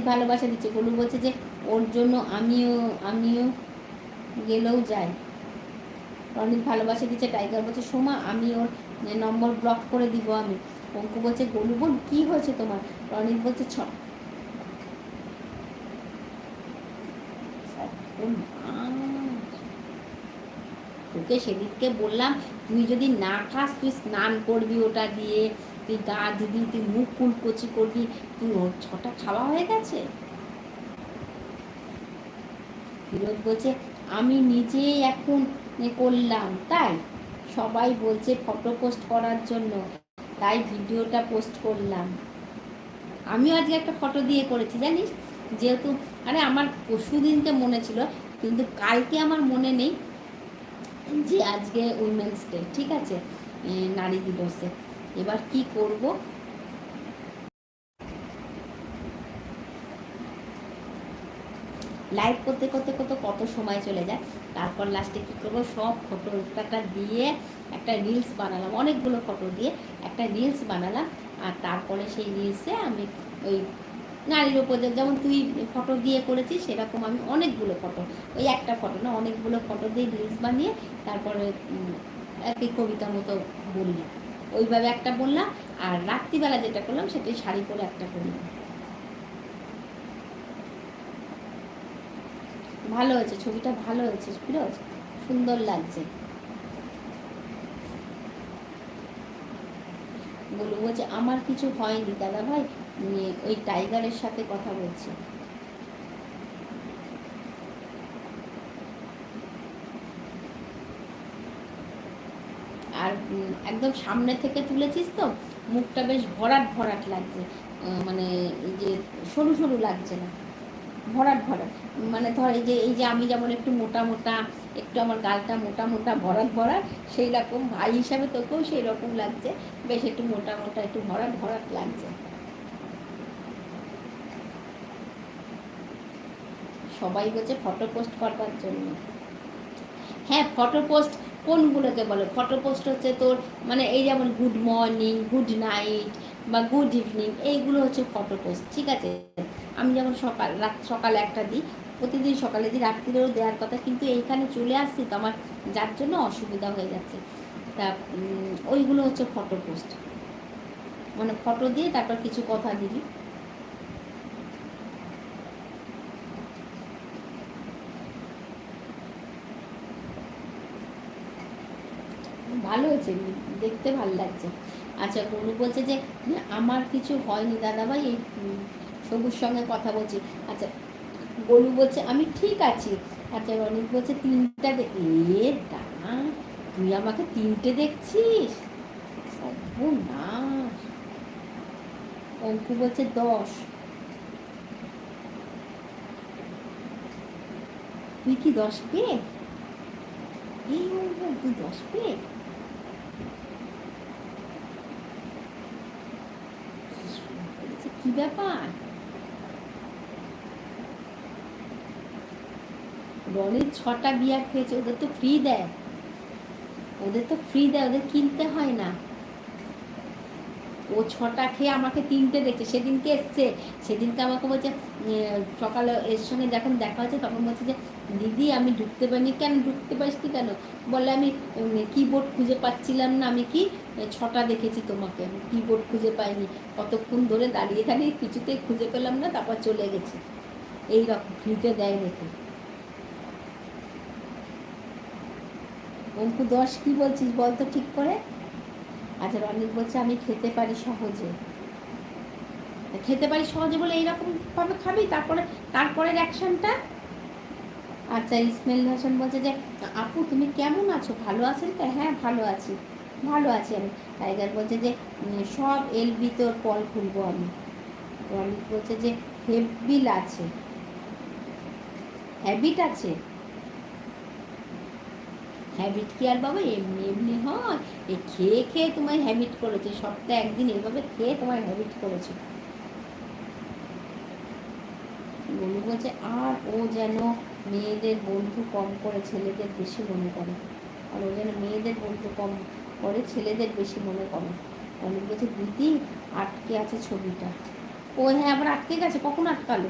ভালোবাসা দিচ্ছে। গোলু বলছে যে, ওর জন্য আমিও আমিও গেলেও যাই। রনিত ভালোবাসা দিচ্ছে টাইগার। বলছে, সোমা, আমি ওর নম্বর ব্লক করে দিব আমি। অঙ্কু বলছে, গোলু বোন, কী হয়েছে তোমার? রনিত বলছে, ছ তোকে সেদিনকে বললাম, তুই যদি না খাস, তুই স্নান করবি ওটা দিয়ে। তুই গা ধুবি তুই মুখ কুলকচি করবি, তুই ওর ছটা খাওয়া হয়ে গেছে? ফিরোজ বলছে, আমি নিজেই এখন করলাম। তাই সবাই বলছে ফটো পোস্ট করার জন্য, তাই ভিডিওটা পোস্ট করলাম। আমিও আজকে একটা ফটো দিয়ে করেছি, জানিস? যেহেতু, আরে আমার পরশু দিনকে মনে ছিল, কিন্তু কালকে আমার মনে নেই যে আজকে উইমেন্স ডে ঠিক আছে? নারী দিবসে। এবার কি করব? লাইভ করতে করতে কত কত সময় চলে যায়? তারপর লাস্টে কি করব? সব ফটোটা দিয়ে একটা রিলস বানালাম। অনেকগুলো ফটো দিয়ে একটা রিলস বানালাম। আর তারপরে সেই রিলসে আমি ওই নারীর ওপর যেমন তুই ফটো দিয়ে করেছিস, সেরকম আমি অনেকগুলো ফটো ওই একটা ফটো না, অনেকগুলো ফটো দিয়ে রিলস বানিয়ে তারপরে একই কবিতা মতো বললাম ওইভাবে একটা বললাম, আর রাত্রিবেলা যেটা করলাম সেটাই শাড়ি পরে একটা করলাম। ভালো হয়েছে, ছবিটা ভালো হয়েছে, ফিরোজ। সুন্দর লাগছে। বলু বলছে আমার কিছু হয়নি দাদা ভাই ওই টাইগারের সাথে কথা বলছি। আর একদম সামনে থেকে তুলেছিস তো, মুখটা বেশ ভরাট ভরাট লাগছে মানে যে সরু সরু লাগছে না, ভরাট ভরাট মানে ধর এই যে এই যে আমি যেমন একটু মোটা মোটা, একটু আমার গালটা মোটা মোটা, ভরাট ভরাট, সেই রকম ভাই হিসাবে তোকেও সেই রকম লাগছে, বেশ একটু মোটা মোটা, একটু ভরাট ভরাট লাগছে। সবাই বলছে ফটো পোস্ট করবার জন্য। হ্যাঁ ফটো পোস্ট কোনগুলোকে বলে? ফটো পোস্ট হচ্ছে তোর মানে এই যেমন গুড মর্নিং গুড নাইট বা গুড ইভিনিং এইগুলো হচ্ছে ফটো পোস্ট ঠিক আছে? আমি যেমন সকাল, রাত, সকালে একটা দিই, প্রতিদিন সকালে দিই, রাত্রিরেও দেওয়ার কথা, কিন্তু এইখানে চলে আসছি তো আমার যার জন্য অসুবিধা হয়ে যাচ্ছে। তা ওইগুলো হচ্ছে ফটো পোস্ট মানে ফটো দিয়ে তারপর কিছু কথা দিবি ভালো হয়েছে, দেখতে ভালো লাগছে। আচ্ছা গরু বলছে যে আমার কিছু হয়নি, দাদাভাই, এই সবুজ সঙ্গে কথা বলছি। আচ্ছা গরু বলছে, আমি ঠিক আছি। আচ্ছা রনিক বলছে, তিনটা এ দাঁড়া তুই আমাকে তিনটে দেখছিস? সর্বনাশ। অঙ্কু বলছে, দশ। তুই কি দশ পেয়ে এই তুই দশ পেয়ে কি ব্যাপার? রনির ছটা বিয়ার খেয়েছে, ওদের তো ফ্রি দেয়। ওদের তো ফ্রি দেয়, ওদের কিনতে হয় না। ও ছটা খেয়ে আমাকে তিনটে দেখছে। সেদিনকে এসছে। সেদিনকে আমাকে বলছে সকালে এর সঙ্গে যখন দেখা হচ্ছে তখন বলছে যে, দিদি, আমি ঢুকতে পারিনি। কেন ঢুকতে পারিস কি কেন? বলে আমি কিবোর্ড খুঁজে পাচ্ছিলাম না। আমি কি ছটা দেখেছি তোমাকে। আমি কিবোর্ড খুঁজে পাইনি। কতক্ষণ ধরে দাঁড়িয়ে দাঁড়িয়ে কিছুতেই খুঁজে পেলাম না, তারপর চলে গেছে। এই রকম ফ্রিতে দেয় দেখে। অঙ্কু, দশ কি বলছিস বল তো ঠিক করে? আচ্ছা রনিক বলছে, আমি খেতে পারি সহজে। খেতে পারি সহজে বলে এইরকম ভাবে খাবি? তারপরে, তারপরের অ্যাকশনটা আচ্ছা ইসমাইল হাসান বলছে যে, আপু, তুমি কেমন আছো? ভালো আছেন তো? হ্যাঁ ভালো আছি ভালো আছি আমি। টাইগার বলছে যে সব এলবি তোর পল খুলবো আমি। রনিক বলছে যে হেবিল আছে হ্যাবিট আছে? হ্যাবিট কি আর বাবা? এমনি এমনি হয়। এ খেয়ে খেয়ে তোমায় হ্যাবিট করেছে। সপ্তাহে একদিন এভাবে খেয়ে তোমার হ্যাবিট করেছে। বলু বলছে আর ও যেন মেয়েদের বন্ধু কম করে, ছেলেদের বেশি মনে করে। আর ও যেন মেয়েদের বন্ধু কম করে, ছেলেদের বেশি মনে করে। অনেক বলছে দিদি, আটকে আছে ছবিটা। ও হ্যাঁ আবার আটকে গেছে? কখন আটকালো?